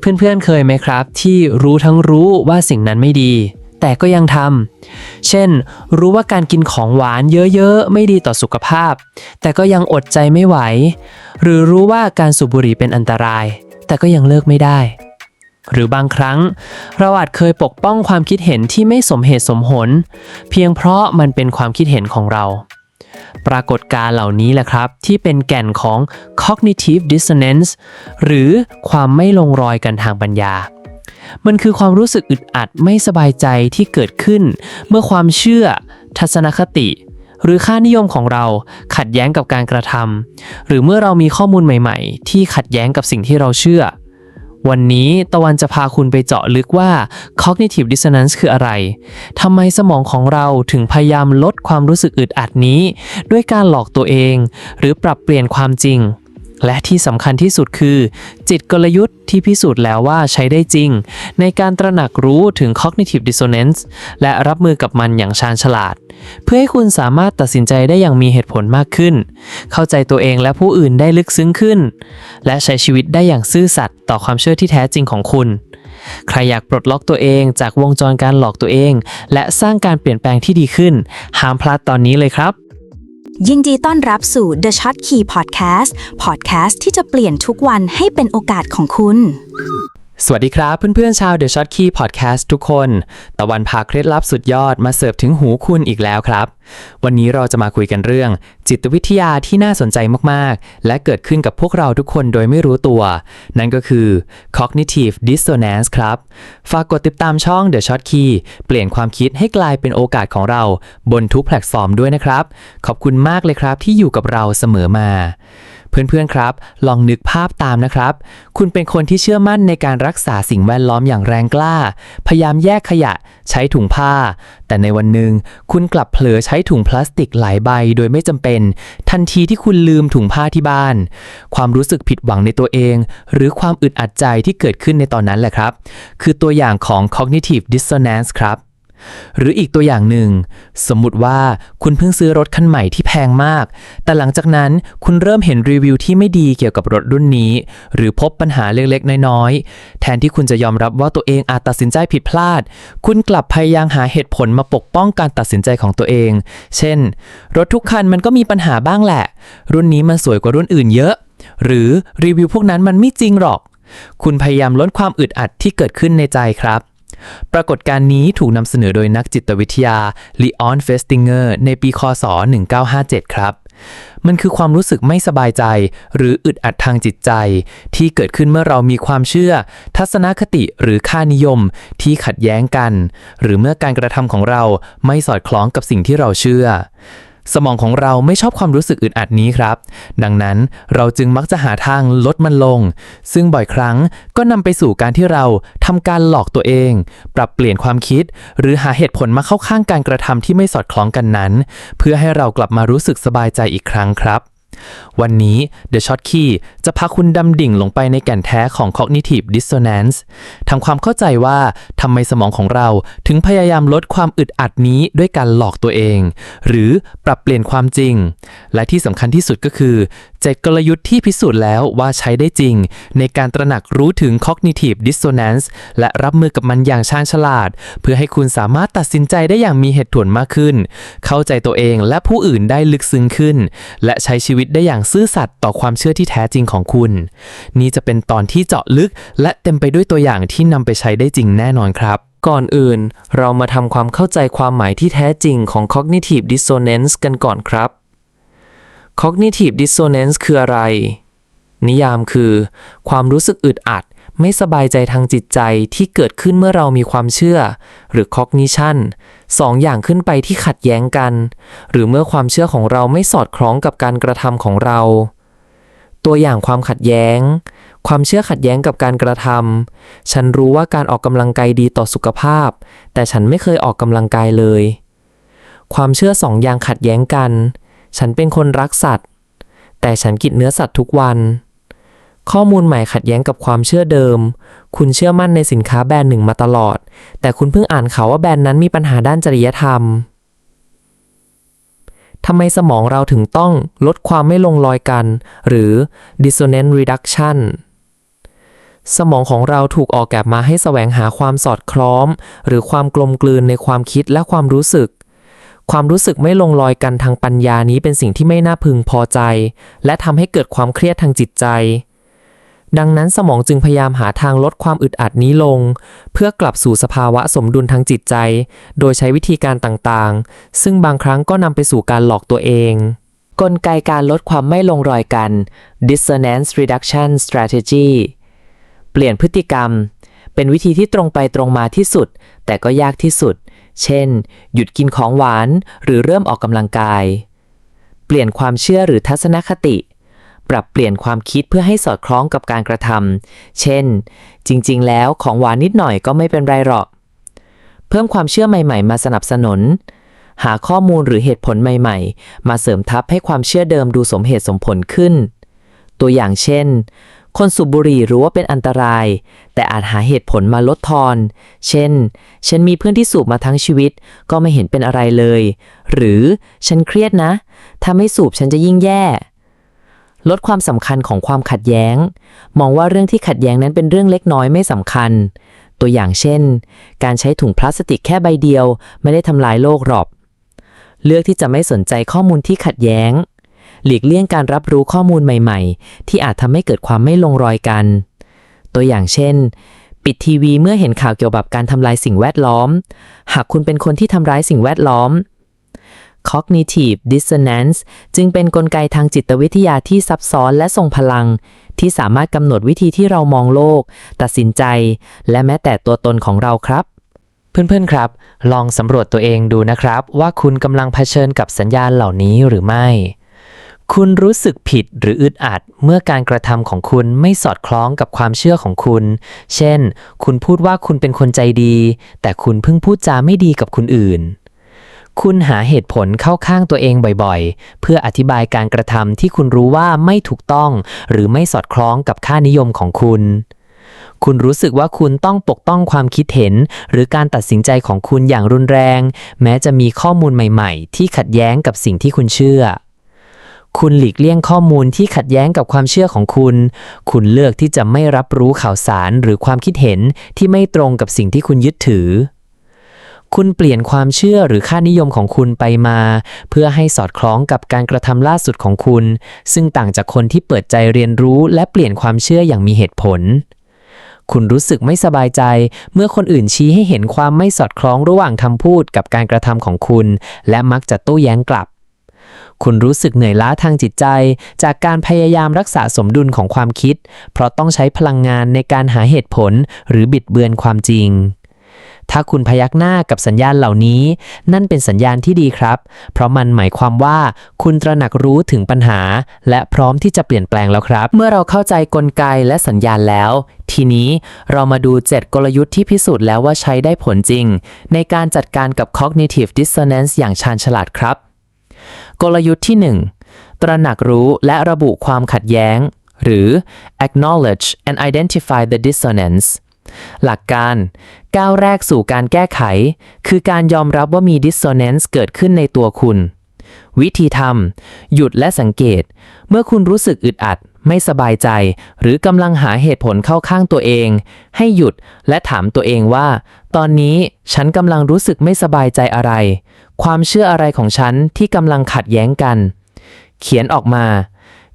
เพื่อนๆเคยไหมครับ ที่รู้ทั้งรู้ว่าสิ่งนั้นไม่ดี แต่ก็ยังทำเช่น รู้ว่าการกินของหวานเยอะๆ ไม่ดีต่อสุขภาพ แต่ก็ยังอดใจไม่ไหว หรือรู้ว่าการสูบบุหรี่เป็นอันตราย แต่ก็ยังเลิกไม่ได้ หรือบางครั้ง เราอาจเคยปกป้องความคิดเห็นที่ไม่สมเหตุสมผล เพียงเพราะมันเป็นความคิดเห็นของเรา ปรากฏการเหล่านี้แหละครับ ที่เป็นแก่นของ cognitive dissonance หรือความไม่ลงรอยกันทางปัญญา มันคือความรู้สึกอึดอัดไม่สบายใจที่เกิดขึ้น เมื่อความเชื่อ ทัศนคติ หรือค่านิยมของเราขัดแย้งกับการกระทำหรือเมื่อเรามีข้อมูลใหม่ ๆ ที่ขัดแย้งกับสิ่งที่เราเชื่อ วันนี้ตะวันจะพาคุณไปเจาะลึกว่า cognitive dissonance คืออะไร ทำไมสมองของเราถึงพยายามลดความรู้สึกอึดอัดนี้ ด้วยการหลอกตัวเอง หรือปรับเปลี่ยนความจริง และที่สำคัญที่สุดคือ จิตกลยุทธ์ที่พิสูจน์แล้วว่าใช้ได้จริง ในการตระหนักรู้ถึง cognitive dissonance และรับมือกับมันอย่างชาญฉลาด เพื่อให้คุณสามารถตัดสินใจได้อย่างมีเหตุผลมากขึ้น เข้าใจตัวเองและผู้อื่นได้ลึกซึ้งขึ้น และใช้ชีวิตได้อย่างซื่อสัตย์ต่อความเชื่อที่แท้จริงของคุณ ใครอยากปลดล็อกตัวเองจากวงจรการหลอกตัวเอง และสร้างการเปลี่ยนแปลงที่ดีขึ้นห้ามพลาดตอนนี้เลยครับ ยินดีต้อนรับสู่ The Shot Key Podcast Podcast ที่จะเปลี่ยนทุกวันให้เป็นโอกาสของคุณ สวัสดีครับเพื่อนๆชาว The Shot Key Podcast ทุกคน ตะวันพาเคล็ดลับสุดยอดมาเสิร์ฟถึงหูคุณอีกแล้วครับ วันนี้เราจะมาคุยกันเรื่อง จิตวิทยาที่น่าสนใจมากๆ และเกิดขึ้นกับพวกเราทุกคนโดยไม่รู้ตัว นั่นก็คือ cognitive dissonance ครับ ฝากกดติดตามช่อง The Shot Key เปลี่ยนความคิดให้กลายเป็นโอกาสของเราบนทุกแพลตฟอร์มด้วยนะครับ ขอบคุณมากเลยครับที่อยู่กับเราเสมอมา เพื่อนๆครับ ลองนึกภาพตามนะครับ คุณเป็นคนที่เชื่อมั่นในการรักษาสิ่งแวดล้อมอย่างแรงกล้า พยายามแยกขยะใช้ถุงผ้า แต่ในวันหนึ่งคุณกลับเผลอใช้ถุงพลาสติกหลายใบโดยไม่จำเป็น ทันทีที่คุณลืมถุงผ้าที่บ้าน ความรู้สึกผิดหวังในตัวเอง หรือความอึดอัดใจที่เกิดขึ้นในตอนนั้นแหละครับ คือตัวอย่างของ cognitive dissonance ครับ หรืออีกตัวอย่างหนึ่ง สมมุติว่าคุณเพิ่งซื้อรถคันใหม่ที่แพงมาก แต่หลังจากนั้นคุณเริ่มเห็นรีวิวที่ไม่ดีเกี่ยวกับรถรุ่นนี้ หรือพบปัญหาเล็กๆ น้อยๆ แทนที่คุณจะยอมรับว่าตัวเองอาจตัดสินใจผิดพลาด คุณกลับพยายามหาเหตุผลมาปกป้องการตัดสินใจของตัวเอง เช่น รถทุกคันมันก็มีปัญหาบ้างแหละ รุ่นนี้มันสวยกว่ารุ่นอื่นเยอะ หรือรีวิวพวกนั้นมันไม่จริงหรอก คุณพยายามลดความอึดอัดที่เกิดขึ้นในใจครับ ปรากฏการณ์นี้ถูกนำเสนอโดยนักจิตวิทยาลีออนเฟสติงเกอร์ในปีคศ 1957 ครับ มันคือความรู้สึกไม่สบายใจ หรืออึดอัดทางจิตใจ ที่เกิดขึ้นเมื่อเรามีความเชื่อ ทัศนคติหรือค่านิยมที่ขัดแย้งกัน หรือเมื่อการกระทำของเราไม่สอดคล้องกับสิ่งที่เราเชื่อ สมองของเราไม่ชอบความรู้สึกอึดอัดนี้ครับ ดังนั้นเราจึงมักจะหาทางลดมันลง ซึ่งบ่อยครั้งก็นำไปสู่การที่เราทำการหลอกตัวเอง ปรับเปลี่ยนความคิด หรือหาเหตุผลมาเข้าข้างการกระทำที่ไม่สอดคล้องกันนั้น เพื่อให้เรากลับมารู้สึกสบายใจอีกครั้งครับ วันนี้ The Shot Key จะพาคุณดำดิ่งลงไปในแก่นแท้ของ cognitive dissonance ทำความเข้าใจว่าทำไมสมองของเราถึงพยายามลดความอึดอัดนี้ด้วยการหลอกตัวเอง หรือปรับเปลี่ยนความจริง และที่สำคัญที่สุดก็คือ เจ็ดกลยุทธ์ที่พิสูจน์แล้วว่าใช้ได้จริง ในการตระหนักรู้ถึง cognitive dissonance และรับมือกับมันอย่างชาญฉลาด เพื่อให้คุณสามารถตัดสินใจได้อย่างมีเหตุผลมากขึ้น เข้าใจตัวเองและผู้อื่นได้ลึกซึ้งขึ้น และใช้ชีวิตได้อย่างซื่อสัตย์ต่อความเชื่อที่แท้จริงของคุณ นี่จะเป็นตอนที่เจาะลึก และเต็มไปด้วยตัวอย่างที่นำไปใช้ได้จริงแน่นอนครับก่อนอื่น เรามาทำความเข้าใจความหมายที่แท้จริงของ cognitive dissonance กันก่อนครับ cognitive dissonance คืออะไร นิยามคือ ความรู้สึกอึดอัด ไม่สบายใจทางจิตใจที่เกิดขึ้นเมื่อเรามีความเชื่อ หรือ cognition สองอย่างขึ้นไปที่ขัดแย้งกัน หรือเมื่อความเชื่อของเราไม่สอดคล้องกับการกระทำของเรา ตัวอย่างความขัดแย้ง ความเชื่อขัดแย้งกับการกระทำฉันรู้ว่าการออกกำลังกายดีต่อสุขภาพ แต่ฉันไม่เคยออกกำลังกายเลย ความเชื่อสองอย่างขัดแย้งกัน ฉันเป็นคนรักสัตว์ แต่ฉันกินเนื้อสัตว์ทุกวัน ข้อมูลใหม่ขัดแย้งกับความเชื่อเดิม คุณเชื่อมั่นในสินค้าแบรนด์หนึ่งมาตลอด แต่คุณเพิ่งอ่านข่าวว่าแบรนด์นั้นมีปัญหาด้านจริยธรรมทำไมสมองเราถึงต้องลดความไม่ลงรอยกัน หรือ dissonance reduction สมองของเราถูกออกแบบมาให้แสวงหาความสอดคล้อง หรือความกลมกลืนในความคิดและความรู้สึก ความรู้สึกไม่ลงรอยกันทางปัญญานี้เป็นสิ่งที่ไม่น่าพึงพอใจ และทำให้เกิดความเครียดทางจิตใจ ดังนั้นสมองจึงพยายามหาทางลดความอึดอัดนี้ลง เพื่อกลับสู่สภาวะสมดุลทางจิตใจ โดยใช้วิธีการต่างๆ ซึ่งบางครั้งก็นำไปสู่การหลอกตัวเองกลไกการลดความไม่ลงรอยกัน dissonance reduction strategy เปลี่ยนพฤติกรรม เป็นวิธีที่ตรงไปตรงมาที่สุด แต่ก็ยากที่สุด เช่น หยุดกินของหวานหรือเริ่มออกกำลังกาย เปลี่ยนความเชื่อหรือทัศนคติ ปรับเปลี่ยนความคิดเพื่อให้สอดคล้องกับการกระทำเช่น จริง ๆ แล้วของหวานนิดหน่อยก็ไม่เป็นไรหรอก เพิ่มความเชื่อใหม่ ๆ มาสนับสนุน หาข้อมูลหรือเหตุผลใหม่ ๆ มาเสริมทับให้ความเชื่อเดิมดูสมเหตุสมผลขึ้น ตัวอย่างเช่น คนสูบบุหรี่รู้ว่าเป็นอันตราย แต่อาจหาเหตุผลมาลดทอน เช่น ฉันมีเพื่อนที่สูบมาทั้งชีวิต ก็ไม่เห็นเป็นอะไรเลย หรือฉันเครียดนะ ถ้าไม่สูบฉันจะยิ่งแย่ ลดความสำคัญของความขัดแย้ง มองว่าเรื่องที่ขัดแย้งนั้นเป็นเรื่องเล็กน้อยไม่สำคัญ ตัวอย่างเช่น การใช้ถุงพลาสติกแค่ใบเดียว ไม่ได้ทำลายโลกหรอก เลือกที่จะไม่สนใจข้อมูลที่ขัดแย้ง หลีกเลี่ยงการรับรู้ข้อมูลใหม่ๆ ที่อาจทำให้เกิดความไม่ลงรอยกัน ตัวอย่างเช่น ปิดทีวีเมื่อเห็นข่าวเกี่ยวกับการทำลายสิ่งแวดล้อม หากคุณเป็นคนที่ทำร้ายสิ่งแวดล้อม cognitive dissonance จึงเป็นนกลไกทางจิตวิทยาที่ซับซ้อนและทรงพลัง ที่สามารถกำหนดวิธีที่เรามองโลก ตัดสินใจ และแม้แต่ตัวตนของเราครับ เพื่อนๆครับ ลองสำรวจตัวเองดูนะครับ ว่าคุณกำลังเผชิญกับสัญญาณเหล่านี้หรือไม่ คุณรู้สึกผิดหรืออึดอัดเมื่อการกระทำของคุณไม่สอดคล้องกับความเชื่อของคุณ เช่น คุณพูดว่าคุณเป็นคนใจดี แต่คุณเพิ่งพูดจาไม่ดีกับคนอื่น คุณหาเหตุผลเข้าข้างตัวเองบ่อยๆ เพื่ออธิบายการกระทำที่คุณรู้ว่าไม่ถูกต้อง หรือไม่สอดคล้องกับค่านิยมของคุณ คุณรู้สึกว่าคุณต้องปกป้องความคิดเห็น หรือการตัดสินใจของคุณอย่างรุนแรง แม้จะมีข้อมูลใหม่ ๆ ที่ขัดแย้งกับสิ่งที่คุณเชื่อ คุณหลีกเลี่ยงข้อมูลที่ขัดแย้งกับความเชื่อของคุณ คุณเลือกที่จะไม่รับรู้ข่าวสารหรือความคิดเห็นที่ไม่ตรงกับสิ่งที่คุณยึดถือ คุณเปลี่ยนความเชื่อหรือค่านิยมของคุณไปมา เพื่อให้สอดคล้องกับการกระทำล่าสุดของคุณ ซึ่งต่างจากคนที่เปิดใจเรียนรู้และเปลี่ยนความเชื่ออย่างมีเหตุผลคุณรู้สึกไม่สบายใจ เมื่อคนอื่นชี้ให้เห็นความไม่สอดคล้องระหว่างคำพูดกับการกระทำของคุณ และมักจะโต้แย้งกลับ คุณรู้สึกเหนื่อยล้าทางจิตใจ จากการพยายามรักษาสมดุลของความคิด เพราะต้องใช้พลังงานในการหาเหตุผลหรือบิดเบือนความจริง ถ้าคุณพยักหน้ากับสัญญาณเหล่านี้ นั่นเป็นสัญญาณที่ดีครับ เพราะมันหมายความว่าคุณตระหนักรู้ถึงปัญหา และพร้อมที่จะเปลี่ยนแปลงแล้วครับ เมื่อเราเข้าใจกลไกและสัญญาณแล้ว ทีนี้เรามาดู 7 กลยุทธ์ที่พิสูจน์แล้วว่าใช้ได้ผลจริง ในการจัดการกับ cognitive dissonance อย่างชาญฉลาดครับ กลยุทธ์ที่ 1 ตระหนักรู้และระบุความขัดแย้ง หรือ acknowledge and identify the dissonance หลักการก้าวแรกสู่การแก้ไข คือการยอมรับว่ามี dissonance เกิดขึ้นในตัวคุณ วิธีทำหยุดและสังเกต เมื่อคุณรู้สึกอึดอัด ไม่สบายใจ หรือกำลังหาเหตุผลเข้าข้างตัวเอง ให้หยุดและถามตัวเองว่า ตอนนี้ฉันกำลังรู้สึกไม่สบายใจอะไร ความเชื่ออะไรของฉันที่กำลังขัดแย้งกัน เขียนออกมา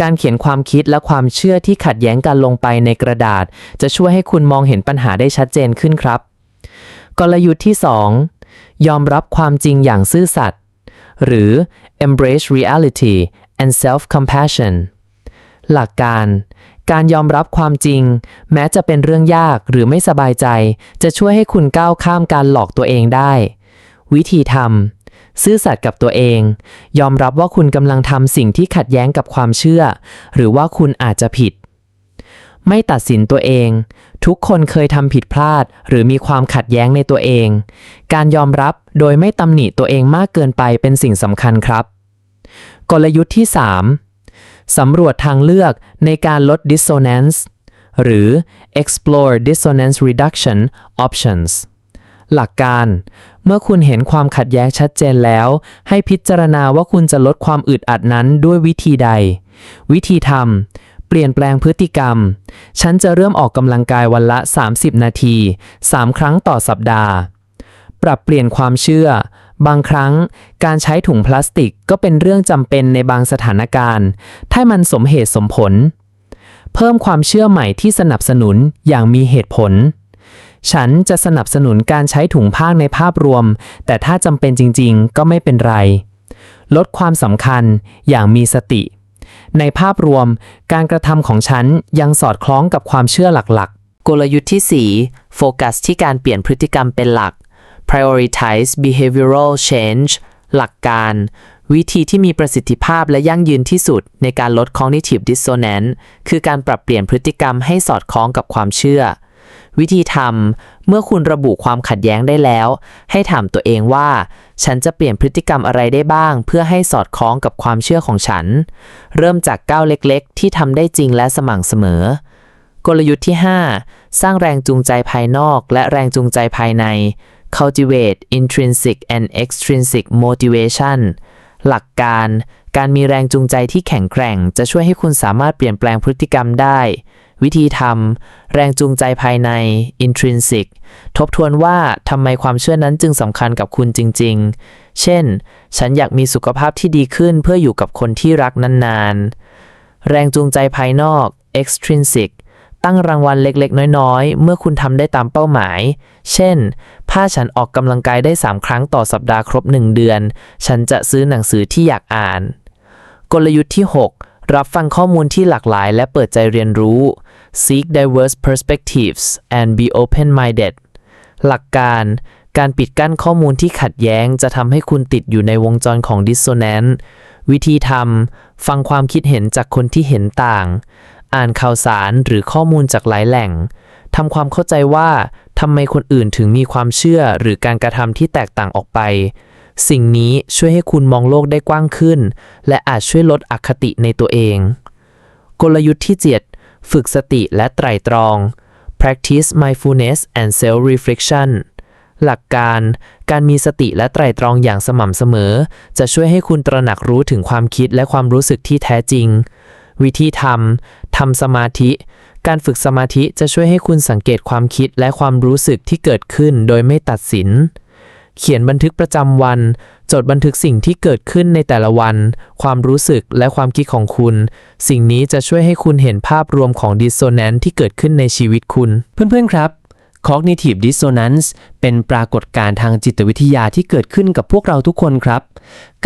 การเขียนความคิดและความเชื่อที่ขัดแย้งกันลงไปในกระดาษ จะช่วยให้คุณมองเห็นปัญหาได้ชัดเจนขึ้นครับ กลยุทธ์ที่ 2 ยอมรับความจริงอย่างซื่อสัตย์หรือ embrace reality and self compassion หลักการ การยอมรับความจริง แม้จะเป็นเรื่องยากหรือไม่สบายใจ จะช่วยให้คุณก้าวข้ามการหลอกตัวเองได้ วิธีทำ ซื่อสัตย์กับตัวเอง ยอมรับว่าคุณกำลังทำสิ่งที่ขัดแย้งกับความเชื่อ หรือว่าคุณอาจจะผิด ไม่ตัดสินตัวเอง ทุกคนเคยทำผิดพลาด หรือมีความขัดแย้งในตัวเอง การยอมรับโดยไม่ตำหนิตัวเองมากเกินไปเป็นสิ่งสำคัญครับ กลยุทธ์ที่ 3 สำรวจทางเลือกในการลด dissonance หรือ explore dissonance reduction options หลักการ เมื่อคุณเห็นความขัดแย้งชัดเจนแล้ว ให้พิจารณาว่าคุณจะลดความอึดอัดนั้นด้วยวิธีใด วิธีทำเปลี่ยนแปลงพฤติกรรม ฉันจะเริ่มออกกำลังกายวันละ 30 นาที 3 ครั้งต่อสัปดาห์ ปรับเปลี่ยนความเชื่อ บางครั้งการใช้ถุงพลาสติกก็เป็นเรื่องจำเป็นในบางสถานการณ์ ถ้ามันสมเหตุสมผล เพิ่มความเชื่อใหม่ที่สนับสนุนอย่างมีเหตุผล ฉันจะสนับสนุนการใช้ถุงผ้าในภาพรวม แต่ถ้าจำเป็นจริง ๆ ก็ไม่เป็นไร ลดความสำคัญอย่างมีสติ ในภาพรวม การกระทำของฉันยังสอดคล้องกับความเชื่อหลักๆ กลยุทธ์ที่ 4 โฟกัสที่การเปลี่ยนพฤติกรรมเป็นหลัก prioritize behavioral change หลักการ วิธีที่มีประสิทธิภาพและยั่งยืนที่สุดในการลด cognitive dissonance คือการปรับเปลี่ยนพฤติกรรมให้สอดคล้องกับความเชื่อ วิธีทำเมื่อคุณระบุความขัดแย้งได้แล้ว ให้ถามตัวเองว่า ฉันจะเปลี่ยนพฤติกรรมอะไรได้บ้าง เพื่อให้สอดคล้องกับความเชื่อของฉัน เริ่มจากก้าวเล็กๆ ที่ทำได้จริงและสม่ำเสมอ กลยุทธ์ที่ 5 สร้างแรงจูงใจภายนอก และแรงจูงใจภายใน cultivate intrinsic and extrinsic motivation หลักการ การมีแรงจูงใจที่แข็งแกร่ง จะช่วยให้คุณสามารถเปลี่ยนแปลงพฤติกรรมได้ วิธีทำแรงจูงใจภายใน intrinsic ทบทวนว่าทำไมความเชื่อนั้นจึงสำคัญกับคุณจริง ๆ เช่น ฉันอยากมีสุขภาพที่ดีขึ้นเพื่ออยู่กับคนที่รักนานๆ แรงจูงใจภายนอก extrinsic ตั้งรางวัลเล็กๆ น้อยๆ เมื่อคุณทำได้ตามเป้าหมาย เช่น ถ้าฉันออกกำลังกายได้ 3 ครั้งต่อสัปดาห์ครบ 1 เดือน ฉันจะซื้อหนังสือที่อยากอ่าน กลยุทธ์ที่ 6 รับฟังข้อมูลที่หลากหลายและเปิดใจเรียนรู้ seek diverse perspectives and be open-minded หลักการการปิดกั้นข้อมูลที่ขัดแย้งจะทำให้คุณติดอยู่ในวงจรของ dissonance วิธีทำฟังความคิดเห็นจากคนที่เห็นต่าง อ่านข่าวสารหรือข้อมูลจากหลายแหล่ง ทำความเข้าใจว่าทำไมคนอื่นถึงมีความเชื่อหรือการกระทำที่แตกต่างออกไป สิ่งนี้ช่วยให้คุณมองโลกได้กว้างขึ้น และอาจช่วยลดอคติในตัวเอง กลยุทธ์ที่ 7 ฝึกสติและไตรตรอง practice mindfulness and self reflection หลักการการมีสติและไตรตรองอย่างสม่ำเสมอ จะช่วยให้คุณตระหนักรู้ถึงความคิดและความรู้สึกที่แท้จริง วิธีทำทำสมาธิ การฝึกสมาธิจะช่วยให้คุณสังเกตความคิดและความรู้สึกที่เกิดขึ้นโดยไม่ตัดสิน เขียนบันทึกประจำวัน จดบันทึกสิ่งที่เกิดขึ้นในแต่ละวัน ความรู้สึกและความคิดของคุณ สิ่งนี้จะช่วยให้คุณเห็นภาพรวมของดิสโซแนนที่เกิดขึ้นในชีวิตคุณ เพื่อนๆครับ cognitive dissonance เป็นปรากฏการณ์ทางจิตวิทยาที่เกิดขึ้นกับพวกเราทุกคนครับ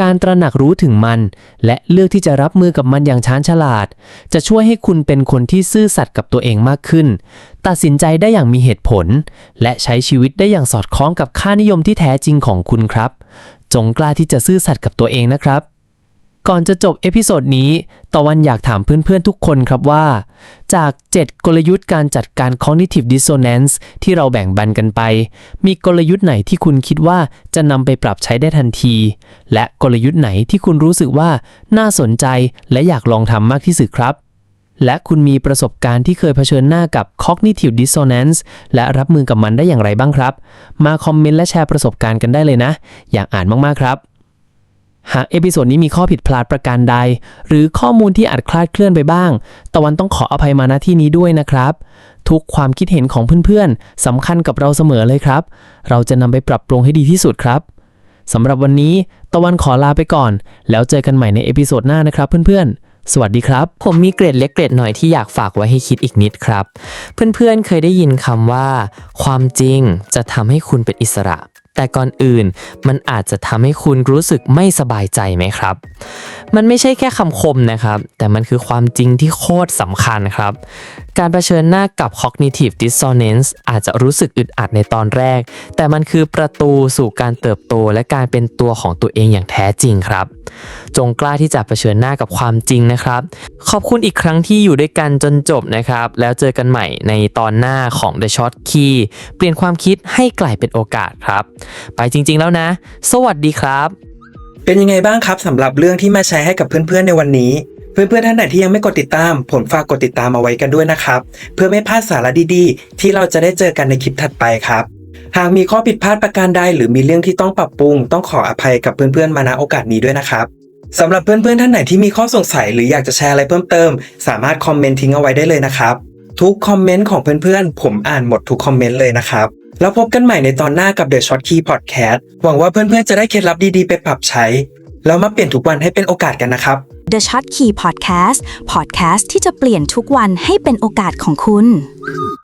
การตระหนักรู้ถึงมัน และเลือกที่จะรับมือกับมันอย่างช้าญฉลาด จะช่วยให้คุณเป็นคนที่ซื่อสัตย์กับตัวเองมากขึ้น ตัดสินใจได้อย่างมีเหตุผล และใช้ชีวิตได้อย่างสอดคล้องกับค่านิยมที่แท้จริงของคุณครับ จงกล้าที่จะซื่อสัตย์กับตัวเองนะครับ ก่อนจะจบเอพิโซดนี้ ตะวันอยากถามเพื่อนๆทุกคนครับว่า จาก 7 กลยุทธ์การจัดการ cognitive dissonance ที่เราแบ่งบันกันไป มีกลยุทธ์ไหนที่คุณคิดว่าจะนำไปปรับใช้ได้ทันที และกลยุทธ์ไหนที่คุณรู้สึกว่าน่าสนใจและอยากลองทำมากที่สุดครับ และคุณมีประสบการณ์ที่เคยเผชิญหน้ากับ cognitive dissonance และรับมือกับมันได้อย่างไรบ้างครับ มาคอมเมนต์และแชร์ประสบการณ์กันได้เลยนะ อยากอ่านมากๆครับ หากเอพิโซดนี้มีข้อผิดพลาดประการใด หรือข้อมูลที่อาจคลาดเคลื่อนไปบ้าง ตะวันต้องขออภัยมาณที่นี้ด้วยนะครับ ทุกความคิดเห็นของเพื่อนๆสำคัญกับเราเสมอเลยครับ เราจะนำไปปรับปรุงให้ดีที่สุดครับสำหรับวันนี้ ตะวันขอลาไปก่อน แล้วเจอกันใหม่ในเอพิโซดหน้านะครับเพื่อนๆสวัสดีครับ ผมมีเกร็ดเล็กเกร็ดหน่อยที่อยากฝากไว้ให้คิดอีกนิดครับ เพื่อนๆเคยได้ยินคำว่า ความจริงจะทำให้คุณเป็นอิสระ แต่ก่อนอื่น มันอาจจะทำให้คุณรู้สึกไม่สบายใจไหมครับ มันไม่ใช่แค่คำคมนะครับ แต่มันคือความจริงที่โคตรสำคัญครับการเผชิญหน้ากับ cognitive dissonance อาจจะรู้สึกอึดอัดในตอนแรก แต่มันคือประตูสู่การเติบโตและการเป็นตัวของตัวเองอย่างแท้จริงครับ จงกล้าที่จะเผชิญหน้ากับความจริงนะครับ ขอบคุณอีกครั้งที่อยู่ด้วยกันจนจบนะครับ แล้วเจอกันใหม่ในตอนหน้าของ The Short Key เปลี่ยนความคิดให้กลายเป็นโอกาสครับ ไปจริง ๆ แล้วนะ สวัสดีครับ เป็นยังไงบ้างครับสำหรับเรื่องที่มาแชร์ให้กับเพื่อนๆในวันนี้ เพื่อนๆท่านไหนที่ยังไม่กดติดตาม ผมฝากกดติดตามเอาไว้กันด้วยนะครับ เพื่อไม่พลาดสาระดีๆ ที่เราจะได้เจอกันในคลิปถัดไปครับ หากมีข้อผิดพลาดประการใดหรือมีเรื่องที่ต้องปรับปรุง ต้องขออภัยกับเพื่อนๆมาณโอกาสนี้ด้วยนะครับสำหรับเพื่อนๆท่านไหนที่มีข้อสงสัยหรืออยากจะแชร์อะไรเพิ่มเติม สามารถคอมเมนต์ทิ้งเอาไว้ได้เลยนะครับทุกคอมเมนต์ของเพื่อนๆ ผมอ่านหมดทุกคอมเมนต์เลยนะครับ แล้วพบกันใหม่ในตอนหน้ากับ The Short Key Podcast หวังว่าเพื่อนๆ จะได้เคล็ดลับดีๆ ไปปรับใช้ แล้วมาเปลี่ยนทุกวันให้เป็นโอกาสกันนะครับ The Short Key Podcast Podcast ที่จะเปลี่ยนทุกวันให้เป็นโอกาสของคุณ